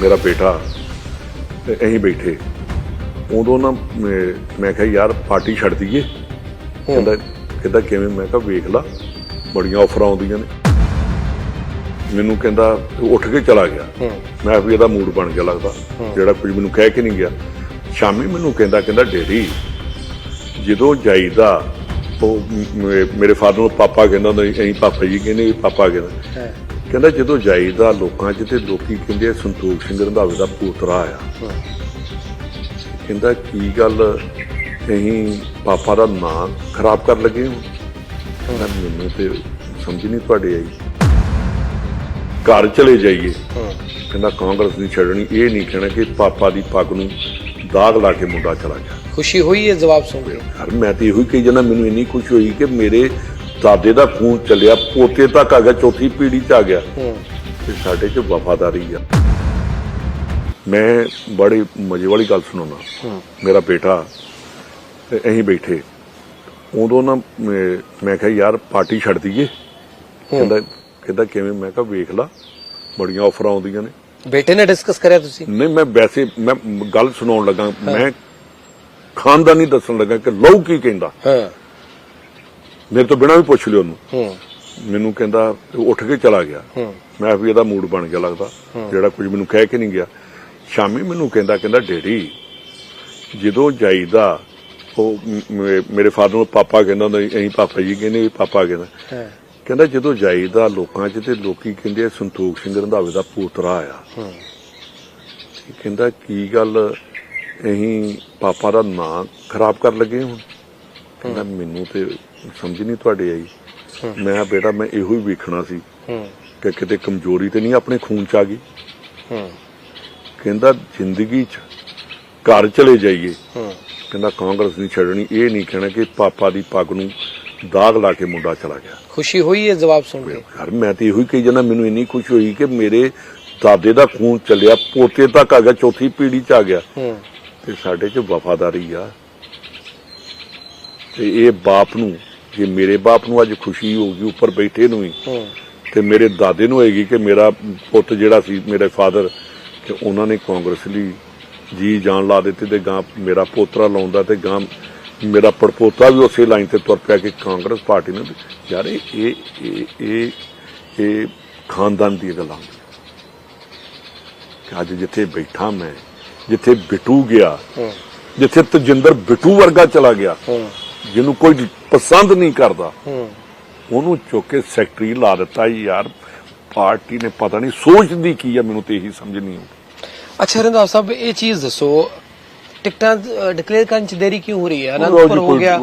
ਮੇਰਾ ਬੇਟਾ ਤੇ ਅਸੀਂ ਬੈਠੇ। ਉਦੋਂ ਨਾ ਮੈਂ- ਕਿਹਾ ਯਾਰ ਪਾਰਟੀ ਛੱਡ ਦਈਏ। ਕਹਿੰਦਾ ਕਹਿੰਦਾ ਕਿਵੇਂ? ਮੈਂ ਕਿਹਾ ਵੇਖ ਲਾ ਬੜੀਆਂ ਆਫਰਾਂ ਆਉਂਦੀਆਂ ਨੇ। ਮੈਨੂੰ ਕਹਿੰਦਾ ਉੱਠ ਕੇ ਚਲਾ ਗਿਆ। ਮੈਂ ਵੀ ਇਹਦਾ ਮੂਡ ਬਣ ਗਿਆ ਲੱਗਦਾ। ਜਿਹੜਾ ਕੁਝ ਮੈਨੂੰ ਕਹਿ ਕੇ ਨਹੀਂ ਗਿਆ। ਸ਼ਾਮੀ ਮੈਨੂੰ ਕਹਿੰਦਾ ਕਹਿੰਦਾ ਡੈਡੀ ਜਦੋਂ ਜਾਈਦਾ ਉਹ ਮੇਰੇ ਫਾਦਰ ਨੂੰ ਪਾਪਾ ਕਹਿੰਦਾ ਹੁੰਦਾ ਅਸੀਂ ਪਾਪਾ ਜੀ ਕਹਿੰਦੇ ਪਾਪਾ ਕਹਿੰਦਾ। ਕਹਿੰਦਾ ਜਦੋਂ ਜਾਈਦਾ ਲੋਕਾਂ 'ਚ ਤੇ ਲੋਕੀ ਕਹਿੰਦੇ ਸੰਤੋਖ ਸਿੰਘ ਰੰਧਾਵੇ ਦਾ ਪੋਤਰਾ ਆ। ਕਹਿੰਦਾ ਕੀ ਗੱਲ ਅਸੀਂ ਪਾਪਾ ਦਾ ਨਾਂ ਖਰਾਬ ਕਰ ਲੱਗੇ ਹੋ? ਕਹਿੰਦਾ ਮੈਨੂੰ ਤੇ ਸਮਝ ਨਹੀਂ ਤੁਹਾਡੇ ਆਈ। ਘਰ ਚਲੇ ਜਾਈਏ। ਕਹਿੰਦਾ ਕਾਂਗਰਸ ਨਹੀਂ ਛੱਡਣੀ ਇਹ ਨਹੀਂ ਕਹਿਣਾ ਕਿ ਪਾਪਾ ਦੀ ਪੱਗ ਨੂੰ ਦਾਗ ਲਾ ਕੇ ਮੁੰਡਾ ਚਲਾ ਗਿਆ। ਖੁਸ਼ੀ ਹੋਈ ਹੈ ਜਵਾਬ ਸੁਣ ਕੇ? ਯਾਰ ਮੈਂ ਤੇ ਇਹੋ ਹੀ ਕਹੀ ਜਾਂਦਾ ਮੈਨੂੰ ਇੰਨੀ ਖੁਸ਼ੀ ਹੋਈ ਕਿ ਮੇਰੇ ਦਾਦੇ ਦਾ ਖੂਨ ਚੱਲਿਆ ਪੋਤੇ ਤੱਕ ਆ ਗਿਆ ਚੌਥੀ ਪੀੜ੍ਹੀ ਚ ਆ ਗਿਆ। ਤੇ ਸਾਡੇ ਚ ਵਫਾਦਾਰੀ ਆ। ਮੈਂ ਬੜੀ ਮਜ਼ੇ ਵਾਲੀ ਗੱਲ ਸੁਣਾਉਣਾ ਮੇਰਾ ਬੇਟਾ ਤੇ ਅਸੀਂ ਬੈਠੇ। ਉਦੋਂ ਨਾ ਮੈਂ- ਮੈਂ ਕਿਹਾ ਯਾਰ ਪਾਰਟੀ ਛੱਡ ਦਈਏ। ਕਹਿੰਦਾ ਕਹਿੰਦਾ ਕਿਵੇਂ? ਮੈਂ ਕਿਹਾ ਵੇਖ ਲਾ ਬੜੀਆਂ ਆਫਰਾਂ ਆਉਂਦੀਆਂ ਨੇ। ਬੇਟੇ ਨੇ ਡਿਸਕਸ ਕਰਿਆ ਤੁਸੀਂ? ਨਹੀਂ ਮੈਂ ਵੈਸੇ ਮੈਂ ਗੱਲ ਸੁਣਾਉਣ ਲੱਗਾ। ਮੈਂ ਖਾਨਦਾਨੀ ਦੱਸਣ ਲੱਗਾ ਕਿ ਲਹੂ ਕੀ ਕਹਿੰਦਾ। ਹਾਂ। ਮੇਰੇ ਤੋਂ ਬਿਨਾਂ ਵੀ ਪੁੱਛ ਲਿਓ ਉਹਨੂੰ। ਹੂੰ। ਮੈਨੂੰ ਕਹਿੰਦਾ ਉੱਠ ਕੇ ਚਲਾ ਗਿਆ। ਹੂੰ। ਮੈਂ ਵੀ ਇਹਦਾ ਮੂਡ ਬਣ ਗਿਆ ਲੱਗਦਾ। ਜਿਹੜਾ ਕੁਝ ਮੈਨੂੰ ਕਹਿ ਕੇ ਨਹੀਂ ਗਿਆ। ਸ਼ਾਮੀ ਮੈਨੂੰ ਕਹਿੰਦਾ ਕਹਿੰਦਾ ਡੈਡੀ ਜਦੋਂ ਜਾਈਦਾ ਉਹ ਮੇਰੇ ਫਾਦਰ ਨੂੰ ਪਾਪਾ ਕਹਿੰਦਾ ਹੁੰਦਾ ਅਸੀਂ ਪਾਪਾ ਜੀ ਕਹਿੰਦੇ ਵੀ ਪਾਪਾ ਕਹਿੰਦਾ। ਕਹਿੰਦਾ ਜਦੋਂ ਜਾਈਦਾ ਲੋਕਾਂ 'ਚ ਤੇ ਲੋਕੀ ਕਹਿੰਦੇ ਆ, ਸੰਤੋਖ ਸਿੰਘ ਰੰਧਾਵੇ ਦਾ ਪੋਤਰਾ ਆ। ਹੂੰ। ਕਹਿੰਦਾ ਕੀ ਗੱਲ ਅਸੀਂ ਪਾਪਾ ਦਾ ਨਾਂ ਖਰਾਬ ਕਰ ਲੱਗੇ ਹੁਣ ਕਹਿੰਦਾ ਮੈਨੂੰ ਤੇ ਸਮਝ ਨਹੀਂ ਤੁਹਾਡੇ ਆਈ। ਮੈਂ ਬੇਟਾ ਮੈਂ ਇਹੋ ਹੀ ਵੇਖਣਾ ਸੀ ਕਿ ਕਿਤੇ ਕਮਜ਼ੋਰੀ ਤੇ ਨਹੀਂ ਆਪਣੇ ਖੂਨ ਚ ਆ ਗਈ। ਕਹਿੰਦਾ ਜ਼ਿੰਦਗੀ ਚ ਘਰ ਚਲੇ ਜਾਈਏ। ਕਹਿੰਦਾ ਕਾਂਗਰਸ ਨਹੀਂ ਛੱਡਣੀ। ਇਹ ਨਹੀਂ ਕਹਿਣਾ ਕਿ ਪਾਪਾ ਦੀ ਪੱਗ ਨੂੰ ਦਾਗ ਲਾ ਕੇ ਮੁੰਡਾ ਚਲਾ ਗਿਆ। ਖੁਸ਼ੀ ਹੋਈ ਹੈ ਜਵਾਬ ਸੁਣ ਕੇ? ਯਾਰ ਮੈਂ ਤੇ ਇਹੋ ਹੀ ਕਹੀ ਜਾਂਦਾ ਮੈਨੂੰ ਇੰਨੀ ਖੁਸ਼ੀ ਹੋਈ ਕਿ ਮੇਰੇ ਦਾਦੇ ਦਾ ਖੂਨ ਚੱਲਿਆ ਪੋਤੇ ਤੱਕ ਆ ਗਿਆ ਚੌਥੀ ਪੀੜ੍ਹੀ ਚ ਆ ਗਿਆ। ਤੇ ਸਾਡੇ 'ਚ ਵਫਾਦਾਰੀ ਆ। ਤੇ ਇਹ ਬਾਪ ਨੂੰ ਜੇ ਮੇਰੇ ਬਾਪ ਨੂੰ ਅੱਜ ਖੁਸ਼ੀ ਹੋਊਗੀ ਉੱਪਰ ਬੈਠੇ ਨੂੰ ਹੀ। ਤੇ ਮੇਰੇ ਦਾਦੇ ਨੂੰ ਹੋਏਗੀ ਕਿ ਮੇਰਾ ਪੁੱਤ ਜਿਹੜਾ ਸੀ ਮੇਰੇ ਫਾਦਰ ਕਿ ਉਹਨਾਂ ਨੇ ਕਾਂਗਰਸ ਲਈ ਜੀ ਜਾਨ ਲਾ ਦਿੱਤੀ ਤੇ ਗਾਂ ਮੇਰਾ ਪੋਤਰਾ ਲਾਉਂਦਾ ਤੇ ਗਾਂ ਮੇਰਾ ਪੜਪੋਤਾ ਵੀ ਉਸੇ ਲਾਈਨ ਤੇ ਤੁਰ ਪਿਆ ਕਿ ਕਾਂਗਰਸ ਪਾਰਟੀ ਨੇ ਯਾਰ ਇਹ ਇਹ ਇਹ ਇਹ, ਖਾਨਦਾਨ ਦੀ ਗੱਲਾਂ ਕਿ ਅੱਜ ਜਿੱਥੇ ਬੈਠਾ ਮੈਂ ਜਿੱਥੇ ਬਿਟੂ ਗਿਆ ਜਿੱਥੇ ਤਜਿੰਦਰ ਬਿਟੂ ਵਰਗਾ ਚਲਾ ਗਿਆ ਜਿਹਨੂੰ ਕੋਈ ਪਸੰਦ ਨਹੀਂ ਕਰਦਾ। ਹੂੰ। ਉਹਨੂੰ ਚੁੱਕ ਕੇ ਸੈਕਟਰੀ ਲਾ ਦਿੱਤਾ ਯਾਰ ਪਾਰਟੀ ਨੇ ਪਤਾ ਨਹੀਂ ਸੋਚਦੀ ਕੀ ਆ ਮੈਨੂੰ ਤੇ ਇਹੀ ਸਮਝ ਨਹੀਂ ਆਉਂਦੀ। ਅੱਛਾ ਰੰਧਾਵਾ ਸਾਹਿਬ ਇਹ ਚੀਜ਼ ਦੱਸੋ ਟਿਕਟਾਂ ਡਿਕਲੇਅਰ ਕਰਨ ਚ ਦੇਰੀ ਕਿਉਂ ਹੋ ਰਹੀ ਹੈ? ਅਨੰਦਪੁਰ ਹੋ ਗਿਆ।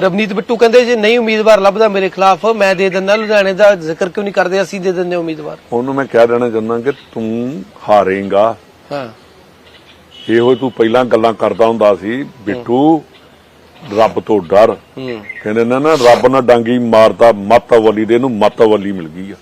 ਰਵਨੀਤ ਬਿੱਟੂ ਕਹਿੰਦੇ ਜੇ ਨਹੀਂ ਉਮੀਦਵਾਰ ਲੱਭਦਾ ਮੇਰੇ ਖਿਲਾਫ ਮੈਂ ਦੇ ਦਿੰਦਾ ਲੁਧਿਆਣੇ ਦਾ ਜ਼ਿਕਰ ਕਿਉਂ ਨਹੀਂ ਕਰਦੇ ਅਸੀਂ ਦੇ ਦਿੰਦੇ ਉਮੀਦਵਾਰ? ਉਹਨੂੰ ਮੈਂ ਕਹਿ ਦੇਣਾ ਚਾਹੁੰਦਾ ਕਿ ਤੂੰ ਹਾਰੇਂਗਾ। ਹਾਂ। ਇਹੋ ਤੂੰ ਪਹਿਲਾਂ ਗੱਲਾਂ ਕਰਦਾ ਹੁੰਦਾ ਸੀ ਬਿੱਟੂ ਰੱਬ ਤੋਂ ਡਰ। ਕਹਿੰਦੇ ਨੇ ਨਾ ਰੱਬ ਨਾਲ ਡਾਂਗੀ ਮਾਰਦਾ ਮੱਤ ਅਵਲੀ ਦੇ ਨੂੰ ਮੱਤ ਅਵਲੀ ਮਿਲ ਗਈ ਆ।